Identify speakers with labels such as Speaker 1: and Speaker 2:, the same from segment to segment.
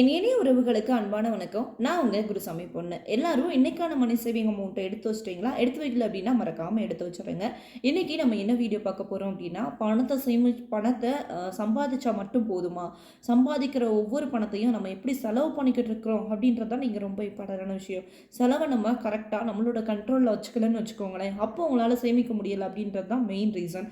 Speaker 1: என் இனிய உறவுகளுக்கு அன்பான வணக்கம். நான் உங்கள் குருசாமி பொண்ணு. எல்லாரும் இன்னைக்கான மணி சேவிங் அமௌண்ட்டை எடுத்து வச்சிட்டிங்களா? எடுத்து வைக்கல அப்படின்னா மறக்காமல் எடுத்து வச்சுருங்க. இன்னைக்கு நம்ம என்ன வீடியோ பார்க்க போகிறோம் அப்படின்னா பணத்தை சேமி பணத்தை சம்பாதிச்சா மட்டும் போதுமா? சம்பாதிக்கிற ஒவ்வொரு பணத்தையும் நம்ம எப்படி செலவு பண்ணிக்கிட்டு இருக்கிறோம் அப்படின்றது தான் நீங்கள் ரொம்ப இம்பார்ட்டண்டான விஷயம். செலவை நம்ம கரெக்டாக நம்மளோட கண்ட்ரோலில் வச்சுக்கலன்னு வச்சுக்கோங்களேன். அப்போ உங்களால் சேமிக்க முடியலை அப்படின்றது தான் மெயின் ரீசன்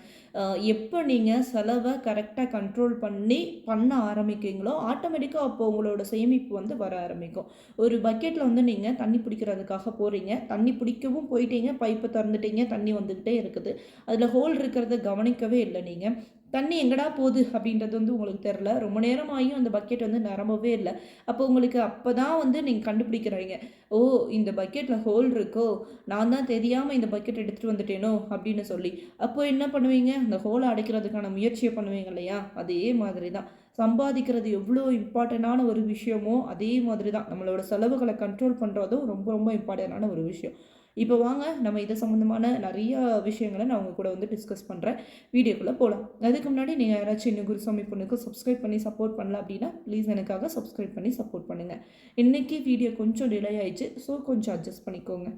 Speaker 1: எப்போ நீங்கள் செலவை கரெக்டாக கண்ட்ரோல் பண்ணி பண்ண ஆரம்பிக்கிறீங்களோ ஆட்டோமேட்டிக்காக அப்போ உங்களோட சேமிப்பு வந்து வர ஆரம்பிக்கும். ஒரு பக்கெட்டில் வந்து நீங்கள் தண்ணி பிடிக்கிறதுக்காக போகிறீங்க தண்ணி பிடிக்கவும் போயிட்டீங்க. பைப்பை திறந்துட்டீங்க. தண்ணி வந்துக்கிட்டே இருக்குது. அதில் ஹோல் இருக்கிறத கவனிக்கவே இல்லை நீங்கள் தண்ணி எங்கடா போகுது அப்படின்றது வந்து உங்களுக்கு தெரில ரொம்ப நேரம் ஆகியும் அந்த பக்கெட் வந்து நிரம்பவே இல்லை. அப்போ உங்களுக்கு அப்போ தான் வந்து நீங்கள் கண்டுபிடிக்கிறீங்க. ஓ இந்த பக்கெட்டில் ஹோல் இருக்கோ? நான் தான் தெரியாமல் இந்த பக்கெட் எடுத்துகிட்டு வந்துட்டேனோ? அப்படின்னு சொல்லி. அப்போ என்ன பண்ணுவீங்க? அந்த ஹோலை அடைக்கிறதுக்கான முயற்சியை பண்ணுவீங்க இல்லையா? அதே மாதிரி தான் சம்பாதிக்கிறது எவ்வளோ இம்பார்ட்டண்ட்டான ஒரு விஷயமோ அதே மாதிரி தான் நம்மளோட செலவுகளை கண்ட்ரோல் பண்ணுறதும் ரொம்ப ரொம்ப இம்பார்ட்டண்டான ஒரு விஷயம். இப்போ வாங்க நம்ம இது சம்மந்தமான நிறைய விஷயங்களை நான் உங்கள் கூட வந்து டிஸ்கஸ் பண்ணுறேன் வீடியோக்குள்ளே போகலாம் அதுக்கு முன்னாடி நீங்கள் யாராச்சும் இன்னும் குருசாமி பொண்ணுக்கு சப்ஸ்கிரைப் பண்ணி சப்போர்ட் பண்ணல அப்படின்னா ப்ளீஸ் எனக்காக சப்ஸ்கிரைப் பண்ணி சப்போர்ட் பண்ணுங்கள் இன்னைக்கு வீடியோ கொஞ்சம் டிலே ஆயிடுச்சு. ஸோ கொஞ்சம் அட்ஜஸ்ட் பண்ணிக்கோங்க.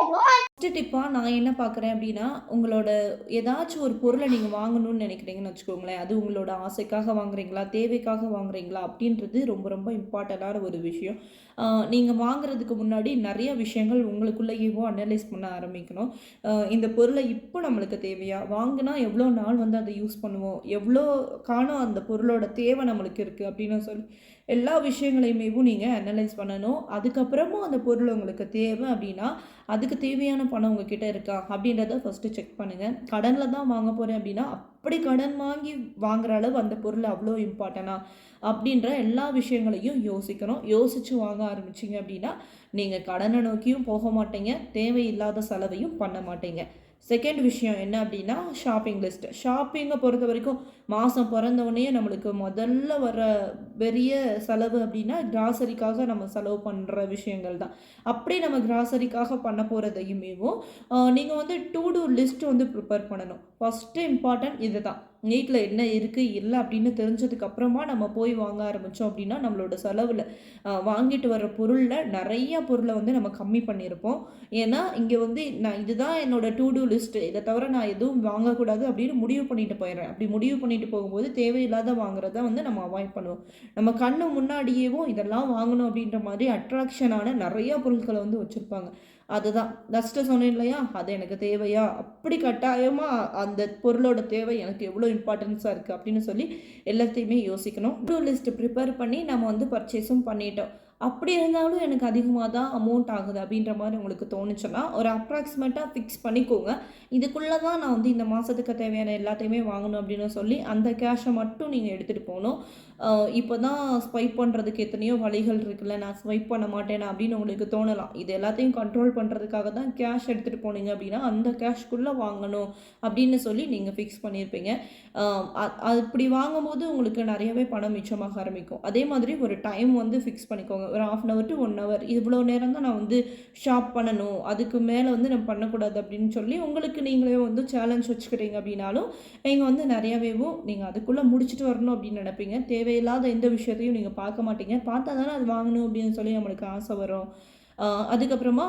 Speaker 2: உங்களுக்கு
Speaker 1: ஃபஸ்ட்டு டிப்பாக நான் என்ன பார்க்குறேன் அப்படின்னா உங்களோட ஏதாச்சும் ஒரு பொருளை நீங்கள் வாங்கணும்னு நினைக்கிறீங்கன்னு வச்சுக்கோங்களேன். அது உங்களோட ஆசைக்காக வாங்குறீங்களா தேவைக்காக வாங்குறீங்களா அப்படின்றது ரொம்ப ரொம்ப இம்பார்ட்டண்ட்டான ஒரு விஷயம். நீங்கள் வாங்குறதுக்கு முன்னாடி நிறைய விஷயங்கள் உங்களுக்குள்ளேயேவோ அனலைஸ் பண்ண ஆரம்பிக்கணும். இந்த பொருளை இப்போ நம்மளுக்கு தேவையா? வாங்கினா எவ்வளோ நாள் வந்து அதை யூஸ் பண்ணுவோம்? எவ்வளோ காணும் அந்த பொருளோட தேவை நம்மளுக்கு இருக்குது அப்படின்னு சொல்லி எல்லா விஷயங்களையுமேவும் நீங்கள் அனலைஸ் பண்ணணும். அதுக்கப்புறமும் அந்த பொருள் உங்களுக்கு தேவை அப்படின்னா அதுக்கு தேவையான பணம் உங்ககிட்ட இருக்கா அப்படின்றத ஃபஸ்ட்டு செக் பண்ணுங்கள் கடனில் தான் வாங்க போகிறேன் அப்படின்னா அப்படி கடன் வாங்கி வாங்குற அளவு அந்த பொருள் அவ்வளோ இம்பார்ட்டனா அப்படின்ற எல்லா விஷயங்களையும் யோசிக்கணும். யோசித்து வாங்க ஆரம்பிச்சிங்க அப்படின்னா நீங்கள் கடனை நோக்கியும் போக மாட்டீங்க. தேவையில்லாத செலவையும் பண்ண மாட்டீங்க. செகண்ட் விஷயம் என்ன அப்படின்னா ஷாப்பிங் லிஸ்ட் ஷாப்பிங்கை பொறுத்த வரைக்கும் மாதம் பிறந்தவுடனே நம்மளுக்கு முதல்ல வர பெரிய செலவு அப்படின்னா கிராசரிக்காக நம்ம செலவு பண்ணுற விஷயங்கள் தான். அப்படி நம்ம கிராசரிக்காக பண்ண போகிறதையுமேவும் நீங்கள் வந்து டூ டூ லிஸ்ட் வந்து ப்ரிப்பேர் பண்ணணும். ஃபஸ்ட்டு இம்பார்ட்டன்ட் இது தான் நீட்டில் என்ன இருக்குது இல்லை அப்படின்னு தெரிஞ்சதுக்கப்புறமா நம்ம போய் வாங்க ஆரம்பித்தோம் அப்படின்னா நம்மளோட செலவில் வாங்கிட்டு வர பொருளில் நிறைய பொருளை வந்து நம்ம கம்மி பண்ணியிருப்போம் ஏன்னா இங்கே வந்து நான் இதுதான் என்னோடய டூ டூ லிஸ்ட்டு இதை தவிர நான் எதுவும் வாங்கக்கூடாது அப்படின்னு முடிவு பண்ணிட்டு போயிடுறேன். அப்படி முடிவு பண்ணிட்டு போகும்போது தேவையில்லாத வாங்குறத வந்து நம்ம அவாய்ட் பண்ணுவோம். நம்ம கண்ணு முன்னாடியேவும் இதெல்லாம் வாங்கணும் அப்படின்ற மாதிரி அட்ராக்ஷனான நிறையா பொருட்களை வந்து வச்சுருப்பாங்க. அதுதான். ஃபஸ்ட்டு சொன்னேன் இல்லையா? அது எனக்கு தேவையா? அப்படி கட்டாயமாக அந்த பொருளோட தேவை எனக்கு எவ்வளோ இம்பார்ட்டன்ஸாக இருக்குது அப்படின்னு சொல்லி எல்லாத்தையுமே யோசிக்கணும். டூ லிஸ்ட் ப்ரிப்பேர் பண்ணி நம்ம வந்து பர்ச்சேஸும் பண்ணிட்டோம். அப்படி இருந்தாலும் எனக்கு அதிகமாக தான் அமௌண்ட் ஆகுது அப்படின்ற மாதிரி உங்களுக்கு தோணுச்சுன்னா ஒரு அப்ராக்சிமேட்டாக ஃபிக்ஸ் பண்ணிக்கோங்க. இதுக்குள்ளே தான் நான் வந்து இந்த மாதத்துக்கு தேவையான எல்லாத்தையுமே வாங்கணும் அப்படின்னு சொல்லி அந்த கேஷை மட்டும் நீங்கள் எடுத்துகிட்டு போகணும். இப்போ தான் ஸ்வைப் பண்ணுறதுக்கு எத்தனையோ வழிகள் இருக்குல்ல நான் ஸ்வைப் பண்ண மாட்டேன் அப்படின்னு உங்களுக்கு தோணலாம். இது எல்லாத்தையும் கண்ட்ரோல் பண்ணுறதுக்காக தான் கேஷ் எடுத்துகிட்டு போனீங்க அப்படின்னா அந்த கேஷ்குள்ளே வாங்கணும் அப்படின்னு சொல்லி நீங்கள் ஃபிக்ஸ் பண்ணியிருப்பீங்க. அப்படி அது வாங்கும்போது உங்களுக்கு நிறையவே பணம் மிச்சமாக ஆரம்பிக்கும். அதே மாதிரி ஒரு டைம் வந்து ஃபிக்ஸ் பண்ணிக்கோங்க. ஒரு half an hour to one hour இவ்வளோ நேரம் தான் நான் வந்து ஷாப் பண்ணணும் அதுக்கு மேலே வந்து நான் பண்ணக்கூடாது அப்படின்னு சொல்லி உங்களுக்கு நீங்களே வந்து சேலஞ்ச் வச்சுக்கிறீங்க அப்படின்னாலும் நீங்கள் வந்து நிறையவேவும் நீங்கள் அதுக்குள்ளே முடிச்சுட்டு வரணும் அப்படின்னு நினைப்பீங்க. தேவையில்லாத எந்த விஷயத்தையும் நீங்கள் பார்க்க மாட்டீங்க. பார்த்தா தானே அது வாங்கணும் அப்படின்னு சொல்லி நம்மளுக்கு ஆசை வரும். அதுக்கப்புறமா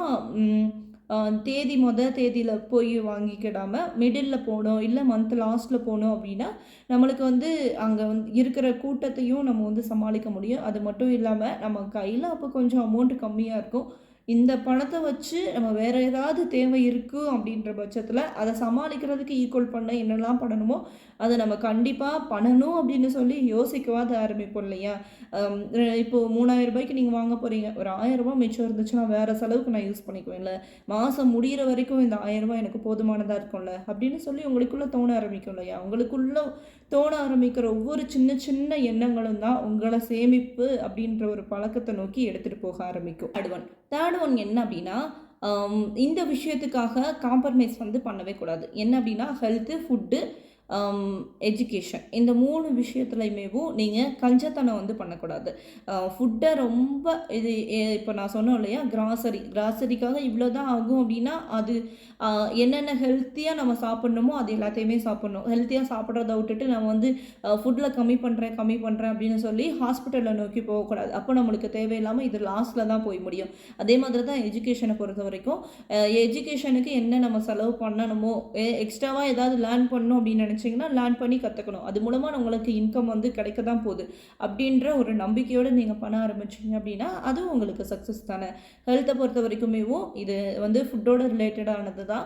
Speaker 1: தேதி மொதல் தேதியில் போய் வாங்கிக்கிடாமல் மிடில் போனோம் இல்லை மந்த் லாஸ்ட்டில் போனோம் அப்படின்னா நம்மளுக்கு வந்து அங்கே வந்து இருக்கிற கூட்டத்தையும் நம்ம வந்து சமாளிக்க முடியும். அது மட்டும் இல்லாமல் நம்ம கையில் அப்போ கொஞ்சம் அமௌண்ட் கம்மியாக இருக்கும். இந்த பணத்தை வச்சு நம்ம வேற ஏதாவது தேவை இருக்குது அப்படின்ற பட்சத்தில் அதை சமாளிக்கிறதுக்கு ஈக்குவல் பண்ண என்னெல்லாம் பண்ணணுமோ அதை நம்ம கண்டிப்பாக பண்ணணும் அப்படின்னு சொல்லி யோசிக்கவாது ஆரம்பிப்போம் இல்லையா? இப்போ மூணாயிரம் ரூபாய்க்கு நீங்கள் வாங்க போகிறீங்க ஒரு ஆயிரம் ரூபாய் மிச்சம் இருந்துச்சுன்னா வேறு செலவுக்கு நான் யூஸ் பண்ணிக்குவேன்ல. மாதம் முடிகிற வரைக்கும் இந்த ஆயிரம் ரூபாய் எனக்கு போதுமானதாக இருக்கும்ல? அப்படின்னு சொல்லி உங்களுக்குள்ளே தோண ஆரம்பிக்கும் இல்லையா? உங்களுக்குள்ளே தோண ஆரம்பிக்கிற ஒவ்வொரு சின்ன சின்ன எண்ணங்களும் தான் உங்களை சேமிப்பு அப்படின்ற ஒரு பழக்கத்தை நோக்கி எடுத்துகிட்டு போக ஆரம்பிக்கும். தேர்ட் ஒன் தேர்ட் ஒன் என்ன அப்படின்னா இந்த விஷயத்துக்காக காம்ப்ரமைஸ் வந்து பண்ணவே கூடாது. என்ன அப்படின்னா ஹெல்த்து ஃபுட்டு Um, எஜுகேஷன் இந்த மூணு விஷயத்துலையுமேவும் நீங்கள் கஞ்சத்தனம் வந்து பண்ணக்கூடாது. ஃபுட்டை ரொம்ப இது இப்போ நான் சொன்னோம் இல்லையா? கிராசரி கிராசரிக்காக இவ்வளோ தான் ஆகும் அப்படின்னா அது என்னென்ன ஹெல்த்தியாக நம்ம சாப்பிட்ணுமோ அது எல்லாத்தையுமே சாப்பிட்ணும். ஹெல்த்தியாக சாப்பிட்றத விட்டுட்டு நம்ம வந்து ஃபுட்டில் கம்மி பண்ணுறேன் கம்மி பண்ணுறேன் அப்படின்னு சொல்லி ஹாஸ்பிட்டலை நோக்கி போகக்கூடாது. அப்போ நம்மளுக்கு தேவையில்லாமல் இது லாஸ்ட்டில் தான் போய் முடியும். அதே மாதிரி தான் எஜுகேஷனை பொறுத்த வரைக்கும் எஜுகேஷனுக்கு என்ன நம்ம செலவு பண்ணணுமோ எக்ஸ்ட்ராவாக ஏதாவது லேர்ன் பண்ணணும் அப்படின்னு நினச்சிங்கன்னா லேர்ன் பண்ணி கற்றுக்கணும் அது மூலமாக உங்களுக்கு இன்கம் வந்து கிடைக்க தான் போகுது. அப்படின்ற ஒரு நம்பிக்கையோடு நீங்கள் பண்ண ஆரம்பிச்சிங்க அப்படின்னா அதுவும் உங்களுக்கு சக்ஸஸ் தானே. ஹெல்த்தை பொறுத்த வரைக்குமேவும் இது வந்து ஃபுட்டோட ரிலேட்டடானது தான்.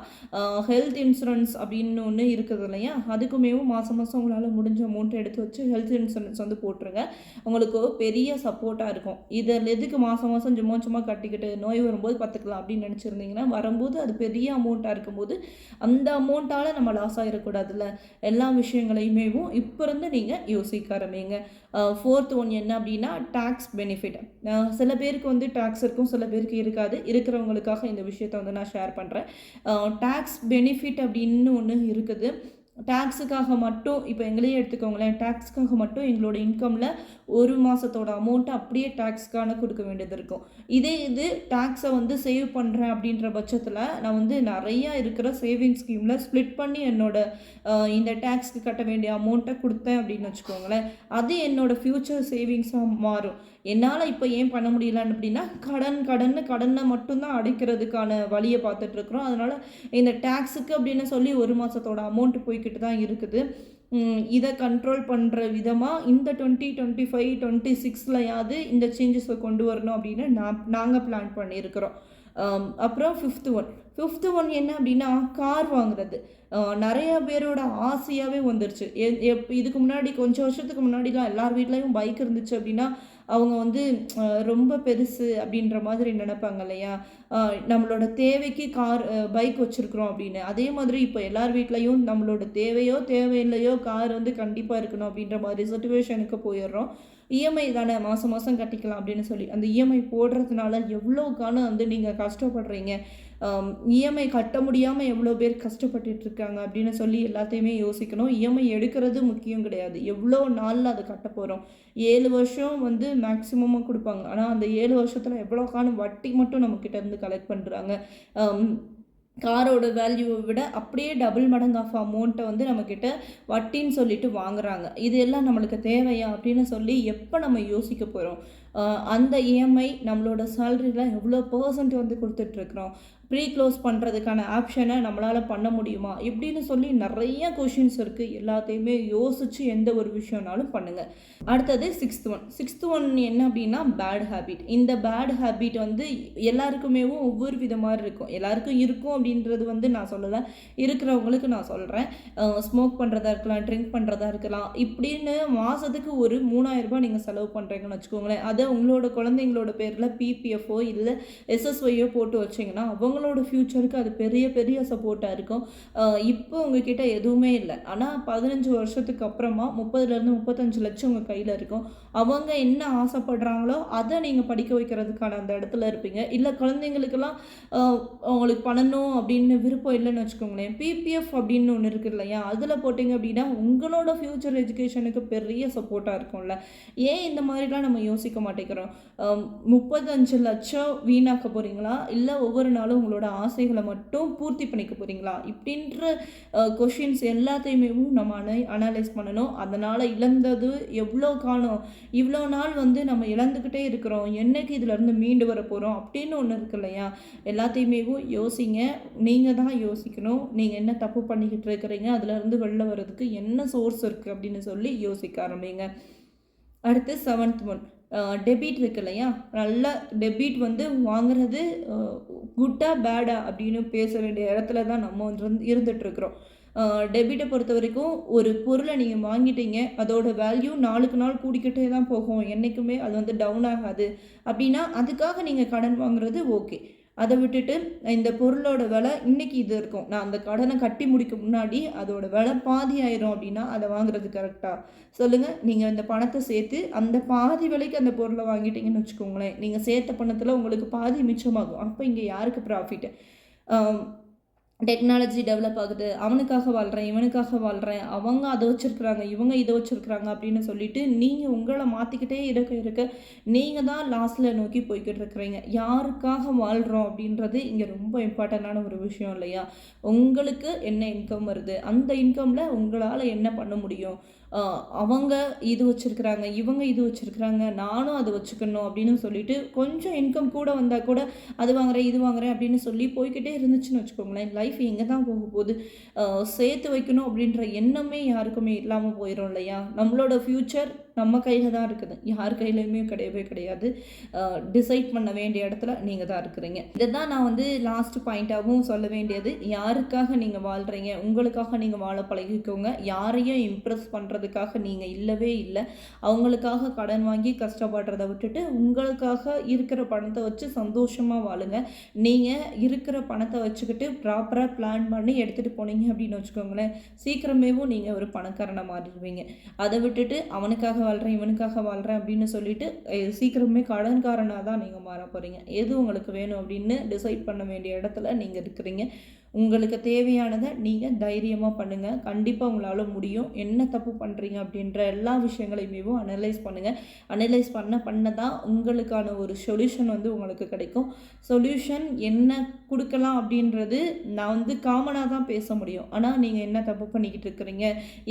Speaker 1: ஹெல்த் இன்சூரன்ஸ் அப்படின்னு ஒன்று இருக்குது இல்லையா? அதுக்குமேவும் மாதம் மாதம் உங்களால் முடிஞ்ச அமௌண்ட்டை எடுத்து வச்சு ஹெல்த் இன்சூரன்ஸ் வந்து போட்டுருங்க. உங்களுக்கு பெரிய சப்போர்ட்டாக இருக்கும். இதில் எதுக்கு மாதம் மாதம் சும்மா சும்மா கட்டிக்கிட்டு நோய் வரும்போது பார்த்துக்கலாம் அப்படின்னு நினச்சிருந்தீங்கன்னா வரும்போது அது பெரிய அமௌண்ட்டாக இருக்கும்போது அந்த அமௌண்ட்டால் நம்ம லாஸ் ஆகிடக்கூடாதுல்ல எல்லா விஷயங்களையுமேவும் இப்போ இருந்து நீங்கள் யோசிக்க ஆரம்பிங்க. ஃபோர்த் ஒன் என்ன அப்படின்னா டேக்ஸ் பெனிஃபிட் சில பேருக்கு வந்து டேக்ஸ் இருக்கும் சில பேருக்கு இருக்காது. இருக்கிறவங்களுக்காக இந்த விஷயத்தை வந்து நான் ஷேர் பண்ணுறேன் டேக்ஸ் பெனிஃபிட் அப்படின்னு ஒன்று இருக்குது. டேக்ஸுக்காக மட்டும் இப்போ எங்களையே எடுத்துக்கோங்களேன் டேக்ஸுக்காக மட்டும் எங்களோட இன்கமில் ஒரு மாதத்தோட அமௌண்ட்டை அப்படியே டேக்ஸ்க்கான கொடுக்க வேண்டியது இருக்கும். இதே இது டேக்ஸை வந்து சேவ் பண்ணுறேன் அப்படின்ற பட்சத்தில் நான் வந்து நிறையா இருக்கிற சேவிங் ஸ்கீமில் ஸ்ப்ளிட் பண்ணி என்னோட இந்த டேக்ஸ்க்கு கட்ட வேண்டிய அமௌண்ட்டை கொடுத்தேன் அப்படின்னு வச்சுக்கோங்களேன். அது என்னோடய ஃப்யூச்சர் சேவிங்ஸாக மாறும். என்னால் இப்போ ஏன் பண்ண முடியலன்னு அப்படின்னா கடன் கடன் கடனை மட்டும்தான் அடைக்கிறதுக்கான வழியை பார்த்துட்ருக்குறோம் அதனால் இந்த டேக்ஸுக்கு அப்படின்னு சொல்லி ஒரு மாதத்தோட அமௌண்ட் போய்கிட்டு தான் இருக்குது. இதை கண்ட்ரோல் பண்ணுற விதமாக இந்த டுவெண்ட்டி டுவெண்ட்டி ஃபைவ் டுவெண்ட்டி சிக்ஸ்லையாவது இந்த சேஞ்சஸை கொண்டு வரணும் அப்படின்னு நான் நாங்கள் பிளான் பண்ணியிருக்கிறோம். அப்புறம் ஃபிஃப்த்து ஒன் ஃபிஃப்த்து ஒன் என்ன அப்படின்னா கார் வாங்குறது. நிறைய பேரோட ஆசையாகவே வந்துருச்சு. எ- எப் இதுக்கு முன்னாடி கொஞ்சம் வருஷத்துக்கு முன்னாடிலாம் எல்லார் வீட்லேயும் பைக் இருந்துச்சு அப்படின்னா அவங்க வந்து ரொம்ப பெருசு அப்படின்ற மாதிரி நினைப்பாங்க இல்லையா? நம்மளோட தேவைக்கு கார் பைக் வச்சுருக்குறோம் அப்படின்னு. அதே மாதிரி இப்போ எல்லார் வீட்லேயும் நம்மளோட தேவையோ தேவையில்லையோ கார் வந்து கண்டிப்பாக இருக்கணும் அப்படின்ற மாதிரி சுச்சுவேஷனுக்கு போயிடுறோம். இஎம்ஐ தானே மாதம் மாதம் கட்டிக்கலாம் அப்படின்னு சொல்லி. அந்த இஎம்ஐ போடுறதுனால எவ்வளோ காலம் வந்து நீங்கள் கஷ்டப்படுறீங்க? இஎம்ஐ கட்ட முடியாமல் எவ்வளோ பேர் கஷ்டப்பட்டுட்டு இருக்காங்க அப்படின்னு சொல்லி எல்லாத்தையுமே யோசிக்கணும். இஎம்ஐ எடுக்கிறது முக்கியம் கிடையாது. எவ்வளோ நாளில் அதை கட்ட போகிறோம் ஏழு வருஷம் வந்து மேக்ஸிமமாக கொடுப்பாங்க. ஆனால் அந்த ஏழு வருஷத்தில் எவ்வளோ காணும் வட்டி மட்டும் நம்மக்கிட்ட இருந்து கலெக்ட் பண்ணுறாங்க காரோட வேல்யூவை விட அப்படியே டபுள் மடங்கு ஆஃப் அமௌண்ட்டை வந்து நம்மக்கிட்ட வட்டின்னு சொல்லிட்டு வாங்குறாங்க. இது எல்லாம் நம்மளுக்கு தேவையா அப்படின்னு சொல்லி எப்போ நம்ம யோசிக்க போகிறோம் அந்த இஎம்ஐ நம்மளோட சேலரியில் எவ்வளோ பர்சன்ட் வந்து கொடுத்துட்ருக்குறோம்? ப்ரீ க்ளோஸ் பண்ணுறதுக்கான ஆப்ஷனை நம்மளால் பண்ண முடியுமா? இப்படின்னு சொல்லி நிறைய கொஷின்ஸ் இருக்குது எல்லாத்தையுமே யோசித்து எந்த ஒரு விஷயம்னாலும் பண்ணுங்கள் அடுத்தது சிக்ஸ்த் ஒன் சிக்ஸ்த் ஒன் என்ன அப்படின்னா பேட் ஹேபிட் இந்த பேட் ஹேபிட் வந்து எல்லாருக்குமேவும் ஒவ்வொரு விதமாக இருக்கும். எல்லாருக்கும் இருக்கும் அப்படின்றது வந்து நான் சொல்லலை. இருக்கிறவங்களுக்கு நான் சொல்கிறேன் ஸ்மோக் பண்ணுறதா இருக்கலாம் ட்ரிங்க் பண்ணுறதா இருக்கலாம். இப்படின்னு மாதத்துக்கு ஒரு மூணாயிரம் ரூபாய் நீங்கள் செலவு பண்ணுறீங்கன்னு வச்சுக்கோங்களேன். அதை உங்களோட குழந்தைங்களோட பேரில் பிபிஎஃப்ஓ இல்லை எஸ்எஸ்ஒய்யோ போட்டு வச்சிங்கன்னா அவங்களோட ஃப்யூச்சருக்கு அது பெரிய பெரிய சப்போர்ட்டாக இருக்கும். இப்போ உங்ககிட்ட எதுவுமே இல்லை. ஆனால் பதினஞ்சு வருஷத்துக்கு அப்புறமா முப்பதுலேருந்து முப்பத்தஞ்சு லட்சம் உங்கள் கையில் இருக்கும். அவங்க என்ன ஆசைப்படுறாங்களோ அதை நீங்கள் படிக்க வைக்கிறதுக்கான அந்த இடத்துல இருப்பீங்க. இல்லை குழந்தைங்களுக்கெல்லாம் உங்களுக்கு அவங்களுக்கு பண்ணணும் அப்படின்னு விருப்பம் இல்லைன்னு வச்சுக்கோங்களேன். பிபிஎஃப் அப்படின்னு ஒன்று இருக்கு இல்லையா? அதில் போட்டிங்க அப்படின்னா உங்களோட ஃப்யூச்சர் எஜுகேஷனுக்கு பெரிய சப்போர்ட்டாக இருக்கும்ல. ஏன் இந்த மாதிரிலாம் நம்ம யோசிக்க மாட்டேங்கிறோம்? முப்பத்தஞ்சு லட்சம் வீணாக்க போகிறீங்களா இல்லை ஒவ்வொரு நாளும் உங்களோட ஆசைகளை மட்டும் பூர்த்தி பண்ணிக்க போகிறீங்களா இப்படின்ற கொஷின்ஸ் எல்லாத்தையுமே நம்ம அனலைஸ் பண்ணணும். அதனால் இழந்தது எவ்வளோ காலம்? இவ்வளோ நாள் வந்து நம்ம இழந்துக்கிட்டே இருக்கிறோம். என்னைக்கு இதிலேருந்து மீண்டு வர போகிறோம் அப்படின்னு ஒன்று இருக்கு இல்லையா? எல்லாத்தையுமே யோசிங்க. நீங்கள் தான் யோசிக்கணும். நீங்கள் என்ன தப்பு பண்ணிக்கிட்டு இருக்கிறீங்க? அதுலேருந்து வெளில வர்றதுக்கு என்ன சோர்ஸ் இருக்குது அப்படின்னு சொல்லி யோசிக்க ஆரம்பிங்க. அடுத்து செவன்த் ஒன் டெபிட் இருக்கு இல்லையா? நல்ல டெபிட் வந்து வாங்குறது குட்டா பேடா அப்படின்னு பேச வேண்டிய இடத்துல தான் நம்ம வந்து இருந்துகிட்ருக்குறோம் டெபிட்டை பொறுத்த வரைக்கும் ஒரு பொருளை நீங்கள் வாங்கிட்டீங்க அதோட வேல்யூ நாளுக்கு நாள் கூடிக்கிட்டே தான் போகும். என்றைக்குமே அது வந்து டவுன் ஆகாது. அப்படின்னா அதுக்காக நீங்கள் கடன் வாங்குறது ஓகே அதை விட்டுட்டு இந்த பொருளோட விலை இன்றைக்கி இது இருக்கும். நான் அந்த கடனை கட்டி முடிக்க முன்னாடி அதோட விலை பாதி ஆயிரும் அப்படின்னா அதை வாங்குறது கரெக்டாக சொல்லுங்கள் நீங்கள் இந்த பணத்தை சேர்த்து அந்த பாதி விலைக்கு அந்த பொருளை வாங்கிட்டீங்கன்னு வச்சுக்கோங்களேன். நீங்கள் சேர்த்த பணத்தில் உங்களுக்கு பாதி மிச்சமாகும். அப்போ இங்கே யாருக்கு ப்ராஃபிட் டெக்னாலஜி டெவலப் ஆகுது. அவனுக்காக வாழ்கிறேன் இவனுக்காக வாழ்கிறேன் அவங்க அதை வச்சுருக்குறாங்க இவங்க இதை வச்சுருக்குறாங்க அப்படின்னு சொல்லிட்டு நீங்கள் உங்களை மாற்றிக்கிட்டே இருக்க இருக்க நீங்கள் தான் லாஸ்ட்டில் நோக்கி போய்கிட்டு இருக்கிறீங்க. யாருக்காக வாழ்கிறோம் அப்படின்றது இங்கே ரொம்ப இம்பார்ட்டண்ட்டான ஒரு விஷயம் இல்லையா? உங்களுக்கு என்ன இன்கம் வருது? அந்த இன்கமில் உங்களால் என்ன பண்ண முடியும்? அவங்க இது வச்சுருக்குறாங்க இவங்க இது வச்சுருக்குறாங்க நானும் அதை வச்சுக்கணும் அப்படின்னு சொல்லிட்டு கொஞ்சம் இன்கம் கூட வந்தால் கூட அது வாங்குறேன் இது வாங்குறேன் அப்படின்னு சொல்லி போய்க்கிட்டே இருந்துச்சுன்னு வச்சுக்கோங்களேன். லைஃப் எங்கே தான் போக போகுது? சேர்த்து வைக்கணும் அப்படின்ற எண்ணமே யாருக்குமே இல்லாமல் போயிடும் இல்லையா? நம்மளோட ஃப்யூச்சர் நம்ம கையில் தான் இருக்குது. யார் கையிலையுமே கிடையவே கிடையாது. டிசைட் பண்ண வேண்டிய இடத்துல நீங்கள் தான் இருக்கிறீங்க. இதை தான் நான் வந்து லாஸ்ட் பாயிண்ட்டாகவும் சொல்ல வேண்டியது. யாருக்காக நீங்கள் வாழ்கிறீங்க உங்களுக்காக நீங்கள் வாழ பழகிக்கோங்க. யாரையும் இம்ப்ரெஸ் பண்ணுறதுக்காக நீங்கள் இல்லவே இல்லை. அவங்களுக்காக கடன் வாங்கி கஷ்டப்படுறத விட்டுட்டு உங்களுக்காக இருக்கிற பணத்தை வச்சு சந்தோஷமாக வாழுங்க. நீங்கள் இருக்கிற பணத்தை வச்சுக்கிட்டு ப்ராப்பராக பிளான் பண்ணி எடுத்துகிட்டு போனீங்க அப்படின்னு வச்சுக்கோங்களேன். சீக்கிரமேவும் நீங்கள் ஒரு பணக்காரனை மாறிடுவீங்க. அதை விட்டுட்டு அவனுக்காக வாழ்கிறேன் இவனுக்காக வாழ்கிறேன் அப்படின்னு சொல்லிட்டு சீக்கிரமே கடன்காரனாக தான் நீங்கள் மாற போகிறீங்க எது உங்களுக்கு வேணும் அப்படின்னு டிசைட் பண்ண வேண்டிய இடத்துல நீங்கள் இருக்கிறீங்க. உங்களுக்கு தேவையானதை நீங்கள் தைரியமாக பண்ணுங்கள் கண்டிப்பாக உங்களால் முடியும். என்ன தப்பு பண்ணுறீங்க அப்படின்ற எல்லா விஷயங்களையுமே அனலைஸ் பண்ணுங்கள் அனலைஸ் பண்ண பண்ண தான் உங்களுக்கான ஒரு சொல்யூஷன் வந்து உங்களுக்கு கிடைக்கும். சொல்யூஷன் என்ன கொடுக்கலாம் அப்படின்றது நான் வந்து காமனாக தான் பேச முடியும். ஆனால் நீங்கள் என்ன தப்பு பண்ணிக்கிட்டு இருக்கிறீங்க?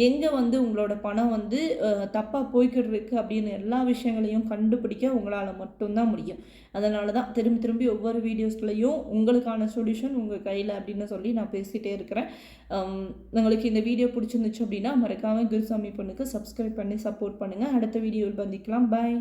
Speaker 1: எங்கே வந்து உங்களோட பணம் வந்து தப்பாக போய் போய்கிட்டு இருக்குது அப்படின்னு எல்லா விஷயங்களையும் கண்டுபிடிக்க உங்களால் மட்டும்தான் முடியும். அதனால தான் திரும்பி திரும்பி ஒவ்வொரு வீடியோஸ்லையும் உங்களுக்கான சொல்யூஷன் உங்கள் கையில் அப்படின்னு சொல்லி நான் பேசிகிட்டே இருக்கிறேன். உங்களுக்கு இந்த வீடியோ பிடிச்சிருந்துச்சு அப்படின்னா மறக்காமல் குருசாமி பொண்ணுக்கு சப்ஸ்கிரைப் பண்ணி சப்போர்ட் பண்ணுங்கள் அடுத்த வீடியோவில் பந்திக்கலாம் பாய்